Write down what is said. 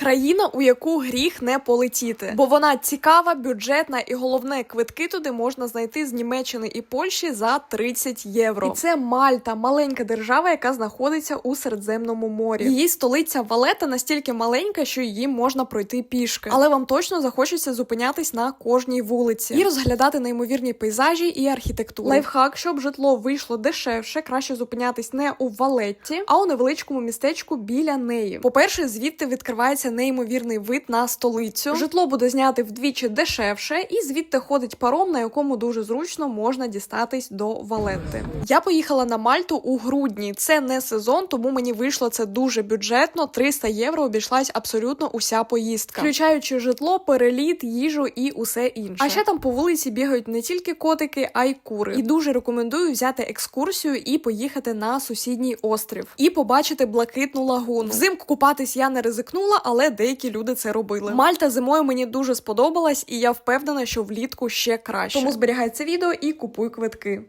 Країна, у яку гріх не полетіти, бо вона цікава, бюджетна і головне, квитки туди можна знайти з Німеччини і Польщі за 30 євро. І це Мальта, маленька держава, яка знаходиться у Середземному морі. Її столиця Валета настільки маленька, що її можна пройти пішки, але вам точно захочеться зупинятись на кожній вулиці і розглядати неймовірні пейзажі і архітектуру. Лайфхак, щоб житло вийшло дешевше, краще зупинятись не у Валетті, а у невеличкому містечку біля неї. По-перше, звідти відкривається неймовірний вид на столицю. Житло буде зняти вдвічі дешевше, і звідти ходить паром, на якому дуже зручно можна дістатись до Валетти. Я поїхала на Мальту у грудні. Це не сезон, тому мені вийшло це дуже бюджетно. 300 євро обійшлась абсолютно уся поїздка, включаючи житло, переліт, їжу і усе інше. А ще там по вулиці бігають не тільки котики, а й кури. І дуже рекомендую взяти екскурсію і поїхати на сусідній острів і побачити блакитну лагуну. Взимку купатись я не ризикнула, але деякі люди це робили. Мальта зимою мені дуже сподобалась, і я впевнена, що влітку ще краще. Тому зберігай це відео і купуй квитки.